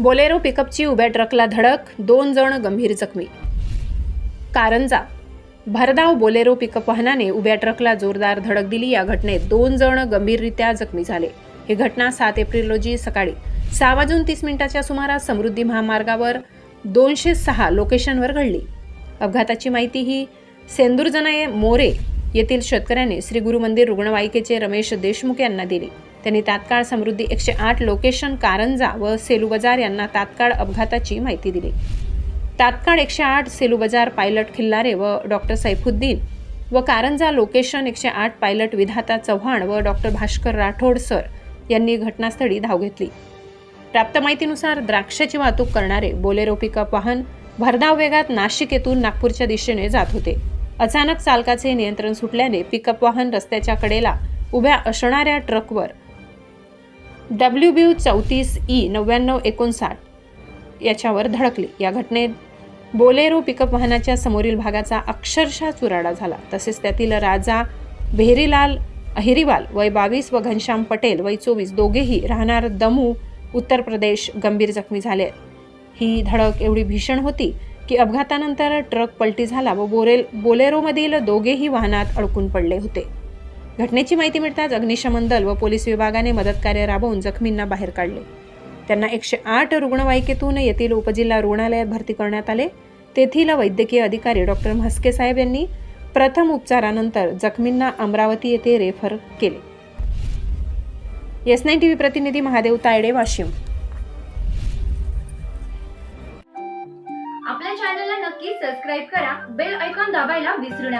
Bolero पिकअपची उभ्या ट्रकला धडक दोन जण गंभीर जखमी. कारंजा. भरधाव बोलेरो पिकअप वाहनाने उभ्या ट्रकला जोरदार धडक दिली. या घटनेत दोन जण गंभीररित्या जखमी झाले. ही घटना सात एप्रिल रोजी सकाळी सहा वाजून तीस मिनिटाच्या सुमारास समृद्धी महामार्गावर दोनशे सहा लोकेशनवर घडली. अपघाताची माहिती ही सेंदुरजनाये मोरे येथील शेतकऱ्याने श्री गुरु मंदिर रुग्णवाहिकेचे रमेश देशमुख यांना दिली. त्यांनी तात्काळ समृद्धी एकशे आठ लोकेशन कारंजा व सेलू बाजार यांना तात्काळ अपघाताची माहिती दिली. तात्काळ एकशे आठ सेलू बाजार पायलट खिल्लारे व डॉक्टर सैफुद्दीन व कारंजा लोकेशन एकशे आठ पायलट विधाता चव्हाण व डॉक्टर भास्कर राठोड सर यांनी घटनास्थळी धाव घेतली. प्राप्त माहितीनुसार द्राक्षाची वाहतूक करणारे बोलेरो पिकअप वाहन भरधाव वेगात नाशिक येथून नागपूरच्या दिशेने जात होते. अचानक चालकाचे नियंत्रण सुटल्याने पिकअप वाहन रस्त्याच्या कडेला उभ्या असणाऱ्या ट्रकवर डब्ल्यू बी चौतीस ई नव्याण्णव एकोणसाठ याच्यावर धडकली. या घटनेत बोलेरो पिकअप वाहनाच्या समोरील भागाचा अक्षरशः चुराडा झाला. तसेच त्यातील राजा भेरीलाल अहिरीवाल वय बावीस व घनश्याम पटेल वय चोवीस दोघेही राहणार दमू उत्तर प्रदेश गंभीर जखमी झाले. ही धडक एवढी भीषण होती की अपघातानंतर ट्रक पलटी झाला व बोरेल बोलेरोमधील दोघेही वाहनात अडकून पडले होते. घटनेची माहिती मिळताच अग्निशमन दल व पोलीस विभागाने मदतकार्य राबवून जखमींना बाहेर काढले. त्यांना एकशे आठ रुग्णवाहिकेतून येथील उपजिल्हा रुग्णालयात भरती करण्यात आले. तेथील वैद्यकीय अधिकारी डॉक्टर म्हस्के साहेब यांनी प्रथम उपचारानंतर जखमींना अमरावती येथे रेफर केले. एस नाईन टीव्ही प्रतिनिधी महादेव तायडे वाशिम. आपल्या चॅनलला नक्की सबस्क्राईब करा. बेल ऐकॉन दाबायला विसरू नका.